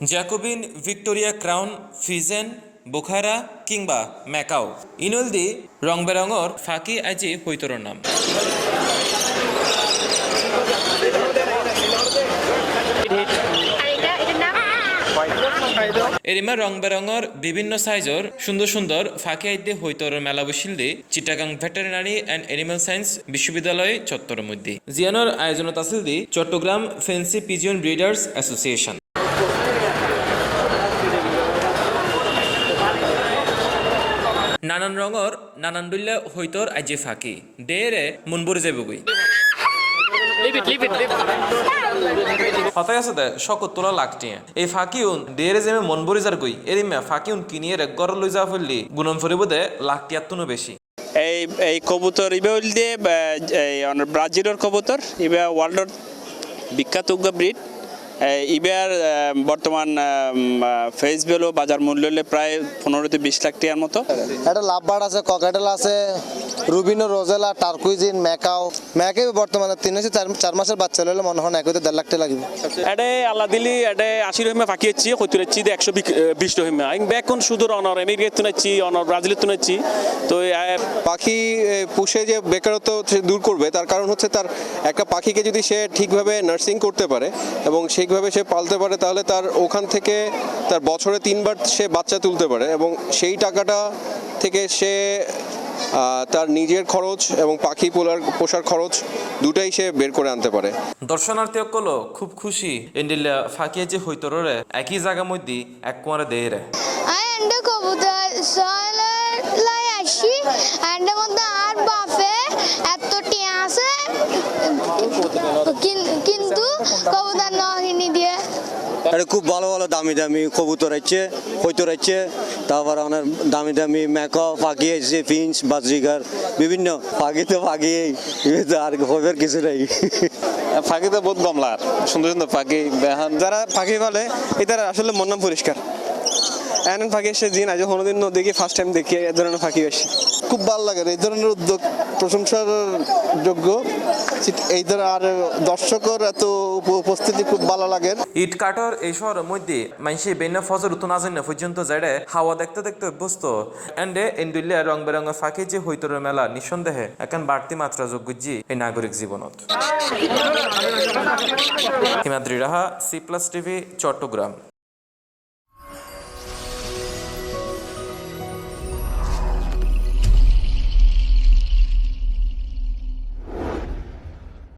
Jacobin Victoria crown Friesian Bukhara কিংবা macaw. ইনলদি রং বেরঙর ফাঁকি আজি হৈতরর নাম। এরিমা রং বেরঙর বিভিন্ন সাইজর সুন্দর সুন্দর ফাঁকি আইতে হৈতরের মেলা বসিল the Chittagong veterinary and animal science বিশ্ববিদ্যালয় চত্বরের মধ্যে। জিয়ানোর আয়োজনত আছিল the Chattogram fancy pigeon breeders association. নানান রঙর নানান দুল্লা হৈতর আজি ফাঁকি। দেরে মনবুরে যাবগৈ কথাই আছে দে শকত তোলা লাগটিয়ে এই ফাঁকিউন দেরে যে মন বরি যার গই এরিমা ফাঁকিউন কিনিয়ে রে গর লই যা ফেললি গুণন ফরিব দে লাখটিয়ার তুনো বেশি এই এই কবুতর ইবে হইলে অনার ব্রাজিলের কবুতর ইবে ওয়ার্ল্ডর বিখ্যাত ব্রিড ইবার বর্তমান ফেস ভ্যালু বাজার মূল্য হলে প্রায় পনেরো থেকে বিশ লাখ টাকার মতো। একটা লাভবার্ড আছে ককাটেল আছে রুবিনো রোজেলা টার্কুইজিন ম্যাকাও ম্যাকে বর্তমানে তিন থেকে চার চার মাসের বাচ্চা হলে মনে হয় না একতে দেড় লাখ টাকা লাগবে। এডে আল্লাহ দিলি এটা আশি রহিমে ফাঁকি হচ্ছি সত্তর হচ্ছি একশো বিশ রহিমে। আইন বেকন সুদূর অনর আমেরিকা তুনাচ্ছি অনর ব্রাজিলের তুনাচ্ছি তো পাখি পুষে যে বেকারত্ব সে দূর করবে তার কারণ হচ্ছে তার একটা পাখিকে যদি সে ঠিকভাবে নার্সিং করতে পারে এবং ঠিকভাবে সে পালতে পারে তাহলে তার ওখান থেকে তার বছরে তিনবার সে বাচ্চা তুলতে পারে এবং সেই টাকাটা থেকে সে তার নিজের খরচ এবং পাখি পোলার পোষার খরচ দুটাই সে বের করে আনতে পারে। দর্শনার্থী সকল খুব খুশি এন্ডিল্লা ফাঁকিয়ে যে হৈতররে একই জায়গা মধ্যে এক কুয়ারে দেয় রে। and কবুতর সলাই আসি। and মধ্যে আর বাফে এত টিয়া আছে কিন- কিন্তু কবুতর নহিনি দিয়ে এটা খুব ভালো ভালো দামি দামি কবুতর আছে কৈতর আছে। তারপর অনেক দামি দামি মেকআপ পাখি আছে ফিন্স বাজরিগার বিভিন্ন পাখি তো পাখি আর হবের কিছু নাই। ফাঁকি তো বহুত গমলার সুন্দর সুন্দর পাখি বেহান। যারা পাখি পালে এটার আসলে মন নাম পরিষ্কার। এমন পাখি এসে দিন আজ কোনোদিন দেখি ফার্স্ট টাইম দেখি এ ধরনের আসি খুব ভালো লাগে এই ধরনের উদ্যোগ প্রশংসার যোগ্য। এই ধরনের আর দর্শকের এত উপস্থিতি খুব ভালো লাগে। ইট কাটর এই শহরের মধ্যে বেন্না ফজর উতো না জানি পর্যন্ত যাইড়ে হাওয়া দেখতে দেখতে অভ্যস্ত। এন্ডে এন্ডুলিয়া রং ফাঁকি যে হৈতরের মেলা নিঃসন্দেহে এখন বাড়তি মাত্রা যোগ্য জি এই নাগরিক জীবনত। Himadri Raha C plus TV Chattogram.